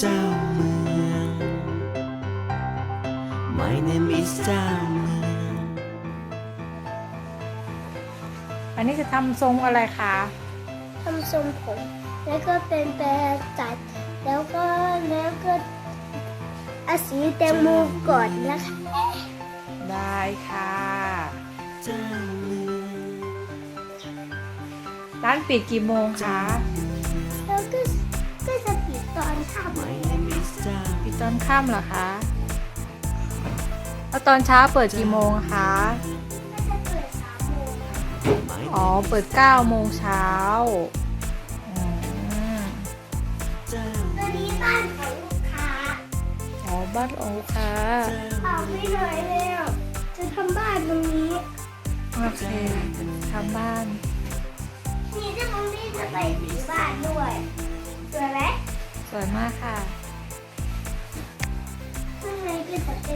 เจ้าเมือง My name is เจ้าเมือง อันนี้จะทำทรงอะไรคะ ทำทรงผม แล้วก็เป็นแปรตัด แล้วก็แล้วก็เอาสีแตงโมก่อนนะคะได้ค่ะ เจ้าเมือง ร้านปิดกี่โมงคะ ปิดตอนค่ำเหรอคะแล้วตอนเช้าเปิดกี่โมงคะก็จะเปิดสามโมง My อ๋อ name เปิด9โมงเช้าอืมเจ้าตัวนี้บ้านของลูกค้า อ๋อ บ้านของลูกค้าเอาไม่หน่อยแล้วจะทำบ้านตรงนี้ โอเค ทำบ้าน นี่ถ้าตรงนี้จะไปสีบ้านด้วยส วยมากค่ะข้างในเป็นจะเป็